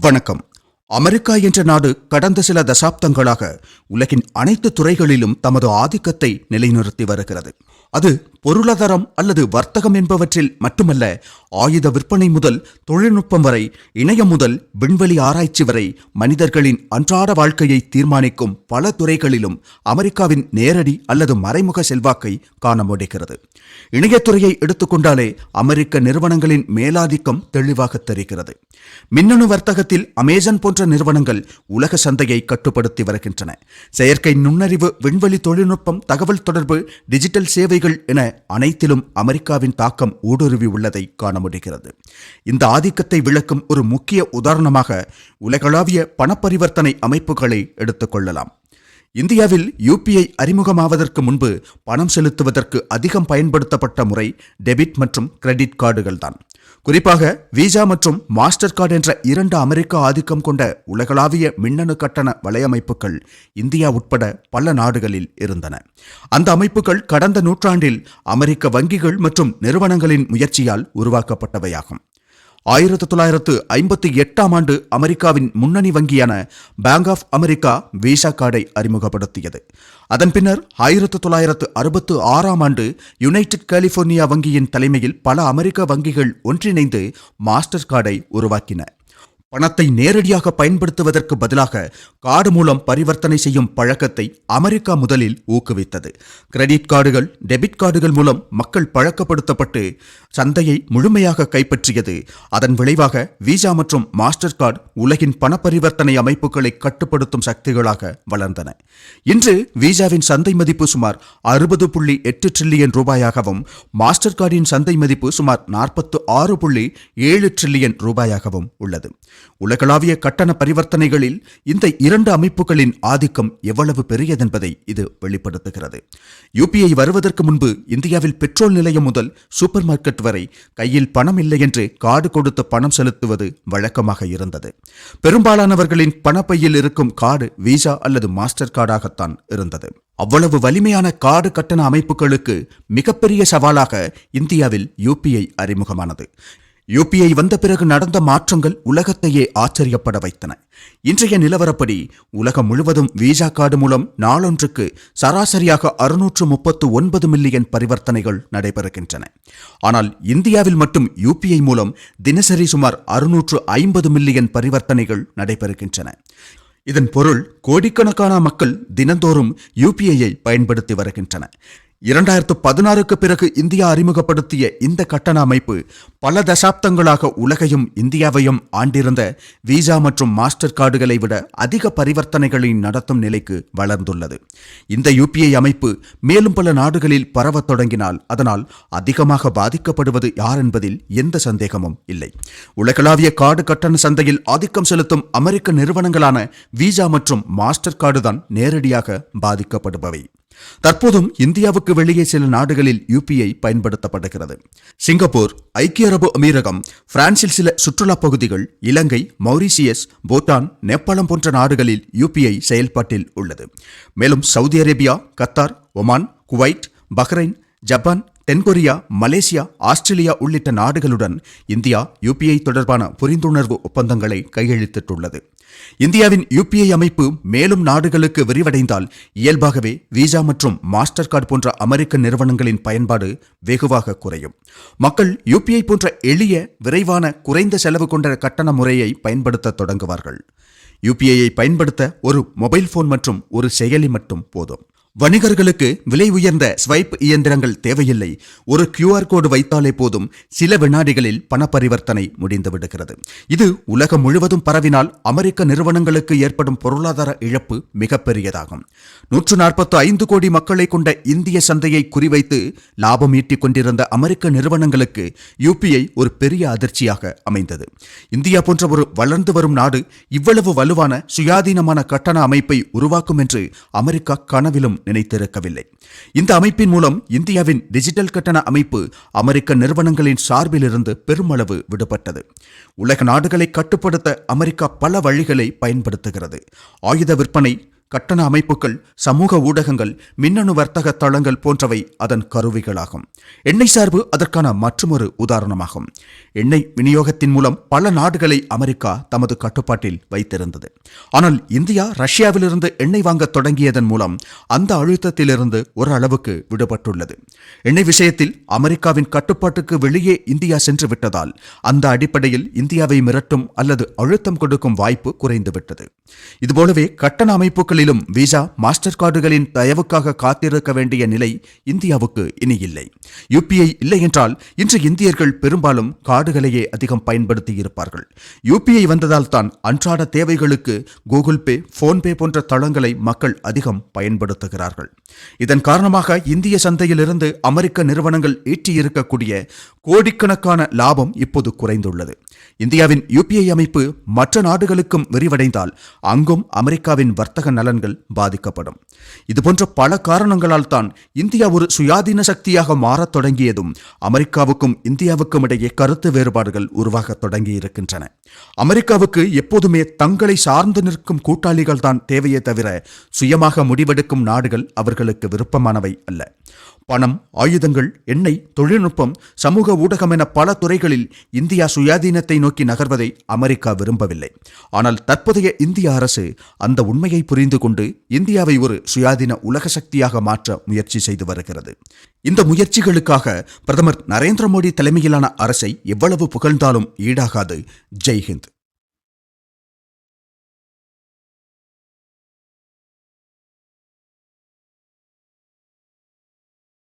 வணக்கம். அமெரிக்கா என்ற நாடு கடந்த சில தசாப்தங்களாக உலகின் அனைத்து துறைகளிலும் தமது ஆதிக்கத்தை நிலைநிறுத்தி வருகிறது. அது பொருளாதாரம் அல்லது வர்த்தகம் என்பவற்றில் மட்டுமல்ல ஆயுத விற்பனை முதல் தொழில்நுட்பம் வரை இணையம் முதல் விண்வெளி ஆராய்ச்சி வரை மனிதர்களின் அன்றாட வாழ்க்கையை தீர்மானிக்கும் பல துறைகளிலும் அமெரிக்காவின் நேரடி அல்லது மறைமுக செல்வாக்கை காண முடிகிறது. இணையத்துறையை எடுத்துக்கொண்டாலே அமெரிக்க நிறுவனங்களின் மேலாதிக்கம் தெளிவாக தெரிகிறது. மின்னணு வர்த்தகத்தில் அமேசான் போன்ற நிறுவனங்கள் உலக சந்தையை கட்டுப்படுத்தி வருகின்றன. செயற்கை நுண்ணறிவு விண்வெளி தொழில்நுட்பம் தகவல் தொடர்பு டிஜிட்டல் சேவைகள் என அனைத்திலும் அமெரிக்காவின் தாக்கம் ஊடுருவி உள்ளதை காண முடிகிறது. இந்த ஆதிக்கத்தை விளக்கும் ஒரு முக்கிய உதாரணமாக உலகளாவிய பணப்பரிவர்த்தனை அமைப்புகளை எடுத்துக்கொள்ளலாம் இந்தியாவில் யூபிஐ அறிமுகமாவதற்கு முன்பு பணம் செலுத்துவதற்கு அதிகம் பயன்படுத்தப்பட்ட முறை டெபிட் மற்றும் கிரெடிட் கார்டுகள்தான். குறிப்பாக விசா மற்றும் மாஸ்டர் கார்டு என்ற இரண்டு அமெரிக்க ஆதிக்கம் கொண்ட உலகளாவிய மின்னணு கட்டண வலையமைப்புகள் இந்தியா உட்பட பல நாடுகளில் இருந்தன. அந்த அமைப்புகள் கடந்த நூற்றாண்டில் அமெரிக்க வங்கிகள் மற்றும் நிறுவனங்களின் முயற்சியால் உருவாக்கப்பட்டவையாகும். ஆயிரத்து தொள்ளாயிரத்து ஐம்பத்தி எட்டாம் ஆண்டு அமெரிக்காவின் முன்னணி வங்கியான பேங்க் ஆஃப் அமெரிக்கா விசா கார்டை அறிமுகப்படுத்தியது. அதன் பின்னர் ஆயிரத்து தொள்ளாயிரத்து அறுபத்து ஆறாம் ஆண்டு யுனைடெட் கலிபோர்னியா வங்கியின் தலைமையில் பல அமெரிக்க வங்கிகள் ஒன்றிணைந்து மாஸ்டர் கார்டை உருவாக்கின. பணத்தை நேரடியாக பயன்படுத்துவதற்கு பதிலாக கார்டு மூலம் பரிவர்த்தனை செய்யும் பழக்கத்தை அமெரிக்கா முதலில் ஊக்குவித்தது. கிரெடிட் கார்டுகள் டெபிட் கார்டுகள் மூலம் மக்கள் பழக்கப்படுத்தப்பட்டு சந்தையை முழுமையாக கைப்பற்றியது. அதன் விளைவாக விசா மற்றும் மாஸ்டர் கார்டு உலகின் பண பரிவர்த்தனை அமைப்புகளை கட்டுப்படுத்தும் சக்திகளாக வளர்ந்தன. இன்று விசாவின் சந்தை மதிப்பு சுமார் அறுபது புள்ளி எட்டு ட்ரில்லியன் ரூபாயாகவும் மாஸ்டர் கார்டின் சந்தை மதிப்பு சுமார் நாற்பத்து ஆறு புள்ளி ஏழு ட்ரில்லியன் ரூபாயாகவும் உள்ளது. உலகளாவிய கட்டண பரிவர்த்தனைகளில் இந்த இரண்டு அமைப்புகளின் ஆதிக்கம் எவ்வளவு பெரியதென்பதை இது வெளிப்படுத்துகிறது. யூபிஐ வருவதற்கு முன்பு இந்தியாவில் பெட்ரோல் நிலையம் முதல் சூப்பர் மார்க்கெட் வரை கையில் பணம் இல்லை என்று கார்டு கொடுத்து பணம் செலுத்துவது வழக்கமாக இருந்தது. பெரும்பாலானவர்களின் பணப்பையில் இருக்கும் கார்டு விசா அல்லது மாஸ்டர் கார்டாகத்தான் இருந்தது. அவ்வளவு வலிமையான கார்டு கட்டண அமைப்புகளுக்கு மிகப்பெரிய சவாலாக இந்தியாவில் யூபிஐ அறிமுகமானது. யூபிஐ வந்த பிறகு நடந்த மாற்றங்கள் உலகத்தையே ஆச்சரியப்பட வைத்தன. இன்றைய நிலவரப்படி உலகம் முழுவதும் விசா கார்டு மூலம் நாளொன்றுக்கு சராசரியாக அறுநூற்று முப்பத்து ஒன்பது மில்லியன் பரிவர்த்தனைகள் நடைபெறுகின்றன. ஆனால் இந்தியாவில் மட்டும் யூபிஐ மூலம் தினசரி சுமார் அறுநூற்று ஐம்பது மில்லியன் பரிவர்த்தனைகள் நடைபெறுகின்றன. இதன் பொருள் கோடிக்கணக்கான மக்கள் தினந்தோறும் யூபிஐயை பயன்படுத்தி வருகின்றன இரண்டாயிரத்து பதினாறுக்கு பிறகு இந்தியா அறிமுகப்படுத்திய இந்த கட்டண அமைப்பு பல தசாப்தங்களாக உலகையும் இந்தியாவையும் ஆண்டிருந்த விசா மற்றும் மாஸ்டர் கார்டுகளை விட அதிக பரிவர்த்தனைகளை நடத்தும் நிலைக்கு வளர்ந்துள்ளது. இந்த யூபிஐ அமைப்பு மேலும் பல நாடுகளில் பரவத் தொடங்கினால் அதனால் அதிகமாக பாதிக்கப்படுவது யார் என்பதில் எந்த சந்தேகமும் இல்லை. உலகளாவிய கார்டு கட்டண சந்தையில் ஆதிக்கம் செலுத்தும் அமெரிக்க நிறுவனங்களான விசா மற்றும் மாஸ்டர் கார்டு தான் நேரடியாக பாதிக்கப்படுபவை. தற்போதும் இந்தியாவுக்கு வெளியே சில நாடுகளில் யூபிஐ பயன்படுத்தப்படுகிறது. சிங்கப்பூர் ஐக்கிய அரபு அமீரகம் பிரான்சில் சில சுற்றுலா பகுதிகள் இலங்கை மௌரிசியஸ் பூட்டான் நேபாளம் போன்ற நாடுகளில் யூபிஐ செயல்பாட்டில் உள்ளது. மேலும் Saudi Arabia Qatar Oman Kuwait Bahrain Japan தென்கொரியா மலேசியா ஆஸ்திரேலியா உள்ளிட்ட நாடுகளுடன் இந்தியா யூபிஐ தொடர்பான புரிந்துணர்வு ஒப்பந்தங்களை கையெழுத்திட்டுள்ளது. இந்தியாவின் யுபிஐ அமைப்பு மேலும் நாடுகளுக்கு விரிவடைந்தால் இயல்பாகவே விசா மற்றும் மாஸ்டர் கார்டு போன்ற அமெரிக்க நிறுவனங்களின் பயன்பாடு வெகுவாக குறையும். மக்கள் யுபிஐ போன்ற எளிய விரைவான குறைந்த செலவு கொண்ட கட்டண முறையை பயன்படுத்த தொடங்குவார்கள். யூபிஐயை பயன்படுத்த ஒரு மொபைல் போன் மற்றும் ஒரு செயலி மட்டும் போதும். வணிகர்களுக்கு விலை உயர்ந்த ஸ்வைப் இயந்திரங்கள் தேவையில்லை. ஒரு கியூஆர் கோடு வைத்தாலே போதும். சில வினாடிகளில் பண பரிவர்த்தனை முடிந்து விடுகிறது. இது உலகம் முழுவதும் பரவினால் அமெரிக்க நிறுவனங்களுக்கு ஏற்படும் பொருளாதார இழப்பு மிகப்பெரியதாகும் நூற்று நாற்பத்து ஐந்து கோடி மக்களை கொண்ட இந்திய சந்தையை குறிவைத்து லாபம் ஈட்டிக் கொண்டிருந்த அமெரிக்க நிறுவனங்களுக்கு யூபிஐ ஒரு பெரிய அதிர்ச்சியாக அமைந்தது. இந்தியா போன்ற ஒரு வளர்ந்து வரும் நாடு இவ்வளவு வலுவான சுயாதீனமான கட்டண அமைப்பை உருவாக்கும் என்று அமெரிக்கா கனவிலும் நினைத்திருக்கவில்லை. இந்த அமைப்பின் மூலம் இந்தியாவின் டிஜிட்டல் கட்டண அமைப்பு அமெரிக்க நிறுவனங்களின் சார்பிலிருந்து பெருமளவு விடுபட்டது. உலக நாடுகளை கட்டுப்படுத்த அமெரிக்கா பல வழிகளை பயன்படுத்துகிறது. ஆயுத விற்பனை கட்டண அமைப்புகள் சமூக ஊடகங்கள் மின்னணு வர்த்தக தளங்கள் போன்றவை அதன் கருவிகளாகும். எண்ணெய் சார்பு அதற்கான மற்றொரு உதாரணமாகும். எண்ணெய் விநியோகத்தின் மூலம் பல நாடுகளை அமெரிக்கா தமது கட்டுப்பாட்டில் வைத்திருந்தது. ஆனால் இந்தியா ரஷ்யாவிலிருந்து எண்ணெய் வாங்க தொடங்கியதன் மூலம் அந்த அழுத்தத்திலிருந்து ஒரு அளவுக்கு விடுபட்டுள்ளது. எண்ணெய் விஷயத்தில் அமெரிக்காவின் கட்டுப்பாட்டுக்கு வெளியே இந்தியா சென்று விட்டதால் அந்த அடிப்படையில் இந்தியாவை மிரட்டும் அல்லது அழுத்தம் கொடுக்கும் வாய்ப்பு குறைந்துவிட்டது. இதுபோலவே கட்டண அமைப்புகள் அமைப்புகளிலும் விசா மாஸ்டர் கார்டுகளின் தயவுக்காக காத்திருக்க வேண்டிய நிலை இந்தியாவுக்கு இனி இல்லை. யூபிஐ இல்லை என்றால் இன்று இந்தியர்கள் பெரும்பாலும் கார்டுகளையே அதிகம் பயன்படுத்தி இருப்பார்கள் யூபிஐ வந்ததால் தான் அன்றாட தேவைகளுக்கு கூகுள் பே போன்பே போன்ற தளங்களை மக்கள் அதிகம் பயன்படுத்துகிறார்கள். இதன் காரணமாக இந்திய சந்தையிலிருந்து அமெரிக்க நிறுவனங்கள் ஈட்டியிருக்கக்கூடிய கோடிக்கணக்கான லாபம் இப்போது குறைந்துள்ளது. இந்தியாவின் யூபிஐ அமைப்பு மற்ற நாடுகளுக்கும் விரிவடைந்தால் அங்கும் அமெரிக்காவின் வர்த்தக நலன்கள் பாதிக்கப்படும். இதுபோன்ற பல காரணங்களால் தான் இந்தியா ஒரு சுயாதீன சக்தியாக மாறத் தொடங்கியதும் அமெரிக்காவுக்கும் இந்தியாவுக்கும் இடையே கருத்து வேறுபாடுகள் உருவாகத் தொடங்கியிருக்கின்றன. அமெரிக்காவுக்கு எப்போதுமே தங்களை சார்ந்து நிற்கும் கூட்டாளிகள் தான் தேவையே தவிர சுயமாக முடிவெடுக்கும் நாடுகள் அவர்களுக்கு விருப்பமானவை அல்ல. பணம் ஆயுதங்கள் எண்ணெய் தொழில்நுட்பம் சமூக ஊடகம் என பல துறைகளில் இந்தியா சுயாதீனத்தை நோக்கி நகர்வதை அமெரிக்கா விரும்பவில்லை. ஆனால் தற்போதைய இந்திய அரசு அந்த உண்மையை புரிந்து கொண்டு இந்தியாவை ஒரு சுயாதீன உலக சக்தியாக மாற்ற முயற்சி செய்து வருகிறது. இந்த முயற்சிகளுக்காக பிரதமர் நரேந்திர மோடி தலைமையிலான அரசை எவ்வளவு புகழ்ந்தாலும் ஈடாகாது. ஜெய் ausreichend.